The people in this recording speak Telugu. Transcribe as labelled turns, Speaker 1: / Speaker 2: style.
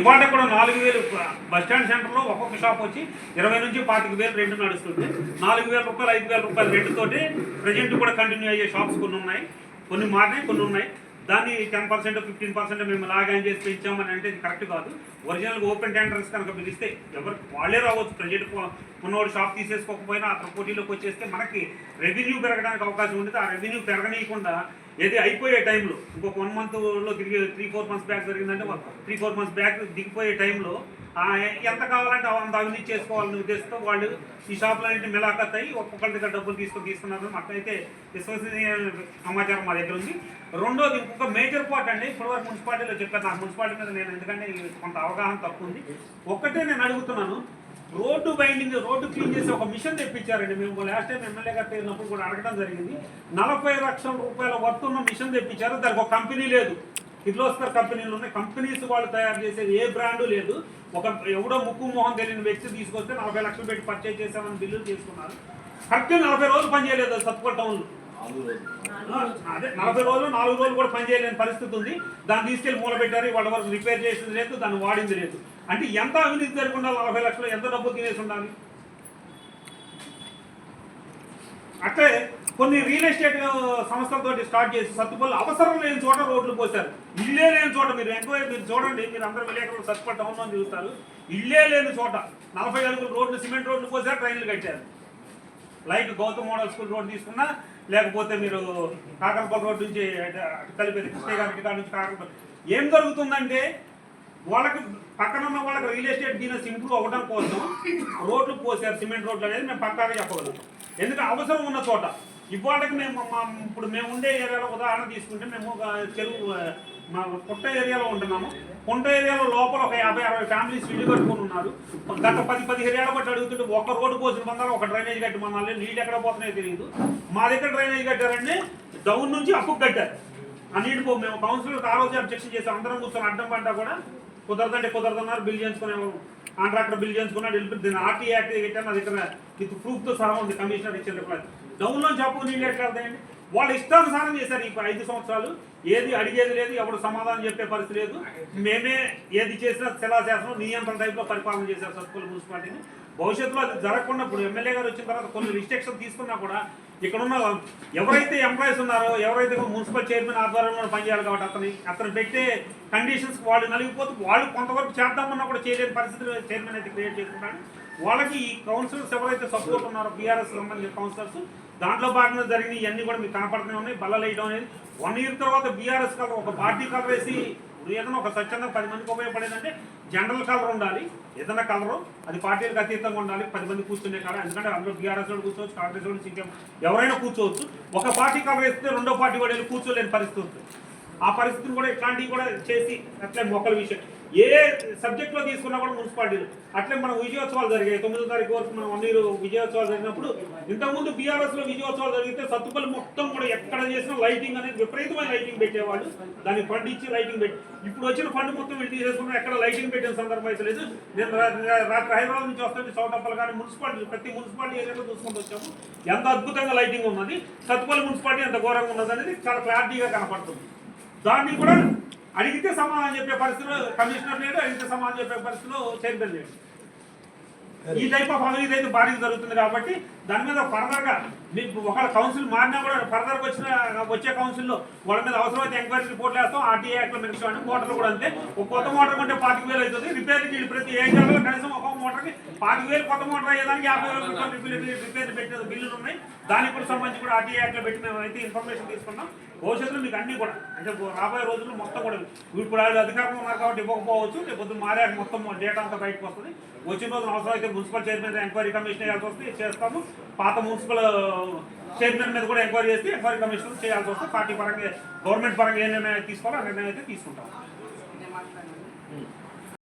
Speaker 1: ఇవాళ కూడా నాలుగు వేలు బస్ స్టాండ్ సెంటర్లో ఒక్కొక్క షాప్ వచ్చి ఇరవై నుంచి పాతిక వేలు రెండు నడుస్తుంది. నాలుగు వేల రూపాయలు ఐదు వేల రూపాయలు రెండుతోటి ప్రజెంట్ కూడా కంటిన్యూ అయ్యే షాప్స్ కొన్ని ఉన్నాయి. కొన్ని మారినాయి కొన్ని ఉన్నాయి. దాన్ని టెన్ పర్సెంట్ ఫిఫ్టీన్ పర్సెంట్ మేము లాగాన్ చేసి పెంచామని అంటే ఇది కరెక్ట్ కాదు. ఒరిజినల్ ఓపెన్ టెండర్స్ కనుక పిలిస్తే ఎవరు వాళ్ళే రావచ్చు. ప్రజెంట్ ఉన్నవాడు షాప్ తీసేసుకోకపోయినా అతను పోటీలోకి వచ్చేస్తే మనకి రెవెన్యూ పెరగడానికి అవకాశం ఉంటుంది ఆ రెవెన్యూ పెరగనీయకుండా ఏది అయిపోయే టైంలో ఇంకొక వన్ మంత్లో తిరిగి త్రీ ఫోర్ మంత్స్ బ్యాక్ జరిగిందంటే త్రీ ఫోర్ మంత్స్ బ్యాక్ దిగిపోయే టైంలో ఎంత కావాలంటే అంత అవినీతి చేసుకోవాలనే ఉద్దేశంతో వాళ్ళు ఈ షాపులన్నింటి మిలాఖత్ అయ్యి ఒక్కొక్కరి దగ్గర డబ్బులు తీసుకొని తీసుకున్నారు మాకైతే విశ్వసనీయ సమాచారం మా దగ్గర ఉంది. రెండోది ఇంకొక మేజర్ పార్ట్ అండి ఇప్పటివరకు మున్సిపాలిటీలో చెప్పాను నాకు మున్సిపాలిటీ మీద నేను ఎందుకంటే కొంత అవగాహన తక్కువ ఉంది. ఒక్కటే నేను అడుగుతున్నాను రోడ్డు బైండింగ్ రోడ్డు క్లీన్ చేసి ఒక మిషన్ తెప్పించారండి. మేము లాస్ట్ టైం ఎమ్మెల్యే గారు తిరిగినప్పుడు కూడా అడగడం జరిగింది. నలభై లక్షల రూపాయల వర్త్ ఉన్న మిషన్ తెప్పించారు. దానికి ఒక కంపెనీ లేదు. కిర్లోస్కర్ కంపెనీలు ఉన్నాయి. కంపెనీస్ వాళ్ళు తయారు చేసేది ఏ బ్రాండు లేదు. ఒక ఎవడో ముక్కు మొహం తెలియని వ్యక్తి తీసుకొస్తే నలభై లక్షలు పెట్టి పర్చేజ్ చేశామని బిల్లులు చేసుకున్నారు. కరెక్ట్ నలభై రోజులు పనిచేయలేదు అది సత్తుపల్లి టౌన్లో. అదే నలభై రోజులు నాలుగు రోజులు కూడా పనిచేయలేని పరిస్థితి ఉంది. దాన్ని తీసుకెళ్ళి మూల పెట్టారు వాళ్ళ వరకు రిపేర్ చేసింది లేదు దాన్ని వాడింది లేదు. అంటే ఎంత అవినీతి జరగకుండా నలభై లక్షలు ఎంత డబ్బు తినేసి ఉండాలి? అట్లే కొన్ని రియల్ ఎస్టేట్ సంస్థలతో స్టార్ట్ చేసి సత్తుపల్లి అవసరం లేని చోట రోడ్లు పోశారు. ఇల్లే లేని చోట మీరు ఎంక్వైరీ మీరు చూడండి మీరు అందరు విలేకరులు సత్తుపల్లి టౌన్లో చూస్తారు. ఇల్లే లేని చోట నలభై అడుగులు రోడ్లు సిమెంట్ రోడ్లు పోసారు ట్రైన్లు కట్టారు. Like Gautam model school road తీసుకున్నా లేకపోతే మీరు కాకరపల్లి రోడ్ నుంచి కలిపేది కృష్ణ గారి నుంచి కాకరపల్లి. ఏం జరుగుతుందంటే వాళ్ళకి పక్కన ఉన్న వాళ్ళకి రియల్ ఎస్టేట్ బిజినెస్ ఇంప్రూవ్ అవ్వడం కోసం రోడ్లు పోసారు సిమెంట్ రోడ్లు అనేది మేము పక్కాగా చెప్పగలుగుతాం. ఎందుకంటే అవసరం ఉన్న చోట. ఇవాళకి మేము మా ఇప్పుడు మేము ఉండే ఏరియాలో ఉదాహరణ తీసుకుంటే మేము ఒక చెరువు మా పుట్ట ఏరియాలో ఉంటున్నాము. కొండ ఏరియాలో లోపల ఒక యాభై అరవై ఫ్యామిలీస్ ఇల్లు కట్టుకొని ఉన్నారు. గత పది పదిహేను ఏళ్ళ బట్టి అడుగుతుంటే ఒక రోడ్డు పోసిన మందాలు ఒక డ్రైనేజ్ కట్టి మందాలి నీళ్ళు ఎక్కడ పోతున్నాయో తెలియదు. మా దగ్గర డ్రైనేజ్ కట్టారంటే డౌన్ నుంచి అప్పుకు కట్టారు. ఆ నీళ్ళు మేము కౌన్సిలర్ ఆ రోజు అబ్జెక్షన్ చేసి అందరం కూర్చొని అడ్డం పడ్డా కూడా కుదరదంటే కుదరదన్నారు బిల్ చేయించుకునే కాంట్రాక్టర్ బిల్ చేయించుకున్నాడు వెళ్ళి దీన్ని ఆర్టీ యాక్ట్ పెట్టాను అది ఇక్కడ విత్ ప్రూఫ్తో సహా ఉంది కమిషనర్ ఇచ్చిన రిప్లై డౌన్లో చెప్పు నీళ్ళు ఎట్లా అర్థమండి వాళ్ళు ఇష్టానుసారం చేశారు ఈ ఐదు సంవత్సరాలు. ఏది అడిగేది లేదు ఎవరు సమాధానం చెప్పే పరిస్థితి లేదు. మేమే ఏది చేసినా శిలాశాసనం నియంత్రణ టైప్లో పరిపాలన చేశారు సత్తుపల్లి మున్సిపాలిటీని. భవిష్యత్తులో అది జరగకుండా ఇప్పుడు ఎమ్మెల్యే గారు వచ్చిన తర్వాత కొన్ని రిస్ట్రిక్షన్ తీసుకున్నా కూడా ఇక్కడ ఉన్న ఎవరైతే ఎంప్లాయీస్ ఉన్నారో ఎవరైతే మున్సిపల్ చైర్మన్ ఆధ్వర్యంలో పనిచేయాలి కాబట్టి అతని అతను పెట్టే కండిషన్స్ వాళ్ళు నలిగిపోతే వాళ్ళు కొంతవరకు చేద్దామన్నా కూడా చేయలేని పరిస్థితులు చైర్మన్ అయితే క్రియేట్ చేసుకున్నాడు వాళ్ళకి ఈ కౌన్సిలర్స్ ఎవరైతే సపోర్ట్ ఉన్నారో బీఆర్ఎస్ సంబంధించిన కౌన్సిలర్స్ దాంట్లో భాగంగా జరిగిన ఇవన్నీ కూడా మీకు కనపడుతూనే ఉన్నాయి బల్లలు వేయడం అనేది. వన్ ఇయర్ తర్వాత బీఆర్ఎస్ కలర్ ఒక పార్టీ కలర్ వేసి ఇప్పుడు ఏదైనా ఒక స్వచ్ఛంగా పది మందికి ఉపయోగపడేదంటే జనరల్ కలర్ ఉండాలి ఏదైనా కలరు అది పార్టీలకు అతీతంగా ఉండాలి పది మంది కూర్చునే కాదు ఎందుకంటే అందులో బీఆర్ఎస్ కూడా కూర్చోవచ్చు కాంగ్రెస్ వాళ్ళు సీపీఎం ఎవరైనా కూర్చోవచ్చు. ఒక పార్టీ కలర్ వేస్తే రెండో పార్టీ కూడా వెళ్ళి కూర్చోలేని పరిస్థితి ఉంటుంది. ఆ పరిస్థితిని కూడా ఇట్లాంటివి కూడా చేసి అట్లే మొక్కల విషయం ఏ సబ్జెక్ట్లో తీసుకున్నా కూడా మున్సిపాలిటీలు అట్లే మన విజయోత్సవాలు జరిగాయి. తొమ్మిదో తారీఖు వరకు మనం అన్ని విజయోత్సవాలు జరిగినప్పుడు ఇంతకుముందు బీఆర్ఎస్లో విజయోత్సవాలు జరిగితే సత్తుపల్లి మొత్తం కూడా ఎక్కడ చేసినా లైటింగ్ అనేది విపరీతమైన లైటింగ్ పెట్టేవాళ్ళు. దాన్ని ఫండ్ ఇచ్చి లైటింగ్ పెట్టి. ఇప్పుడు వచ్చిన ఫండ్ మొత్తం వీళ్ళు తీసేసుకున్నా ఎక్కడ లైటింగ్ పెట్టిన సందర్భం అయితే లేదు. నేను రాత్రి హైదరాబాద్ నుంచి వస్తుంటే సౌత్ కానీ మున్సిపాలిటీ ప్రతి మున్సిపాలిటీ ఏరియాలో చూసుకుంటూ వచ్చాము. ఎంత అద్భుతంగా లైటింగ్ ఉన్నది. సత్తుపల్లి మున్సిపాలిటీ ఎంత ఘోరంగా ఉన్నది అనేది చాలా క్లారిటీగా కనపడుతుంది. దాన్ని కూడా అడిగితే సమాధానం చెప్పే పరిస్థితిలో కమిషనర్ లేడు అడిగితే సమాధానం చెప్పే పరిస్థితిలో చైర్మన్ లేడు. ఈ టైప్ ఆఫ్ అవినీతి అయితే భారీగా జరుగుతుంది కాబట్టి దాని మీద ఫర్దర్గా మీకు ఒక కౌన్సిల్ మారినా కూడా ఫర్దర్ వచ్చిన వచ్చే కౌన్సిల్లో వాళ్ళ మీద అవసరమైతే ఎంక్వైరీ రిపోర్ట్లు వేస్తాం ఆర్టీఏ యాక్ట్లో మెన్షన్ అంటే కూడా అంతే. ఒక కొత్త మోటార్ కొంటే పాతిక వేలు అవుతుంది. రిపేర్ వీళ్ళు ప్రతి ఏరియాలో కనీసం ఒక మోటార్కి పాతిక వేలు కొత్త మోటార్ అయ్యేదానికి యాభై వేల రూపాయలు రిపేర్ పెట్టిన పెట్టే బిల్లులు ఉన్నాయి. దానికి కూడా సంబంధించి కూడా ఆర్టీఏ యాక్ట్లో పెట్టి మేము అయితే ఇన్ఫర్మేషన్ తీసుకున్నాం. భవిష్యత్తులో మీకు అన్ని కూడా అంటే రాబోయే రోజుల్లో మొత్తం కూడా ఇప్పుడు వాళ్ళు అధికారంలో ఉన్నారు కాబట్టి ఇవ్వకపోవచ్చు రేపు మారాక మొత్తం డేటా అంతా బయటకు వస్తుంది. వచ్చిన రోజున అవసరం అయితే మున్సిపల్ చైర్మన్ ఎంక్వైరీ కమిషన్ చేయాల్సి వస్తే చేస్తాము. పాత మున్సిపల్ చైర్మన్ మీద కూడా ఎంక్వైరీ చేస్తే ఎంక్వైరీ కమిషన్ చేయాల్సి వస్తే పార్టీ పరంగా గవర్నమెంట్ పరంగా ఏ నిర్ణయం తీసుకోవాలో ఆ నిర్ణయం అయితే తీసుకుంటాం.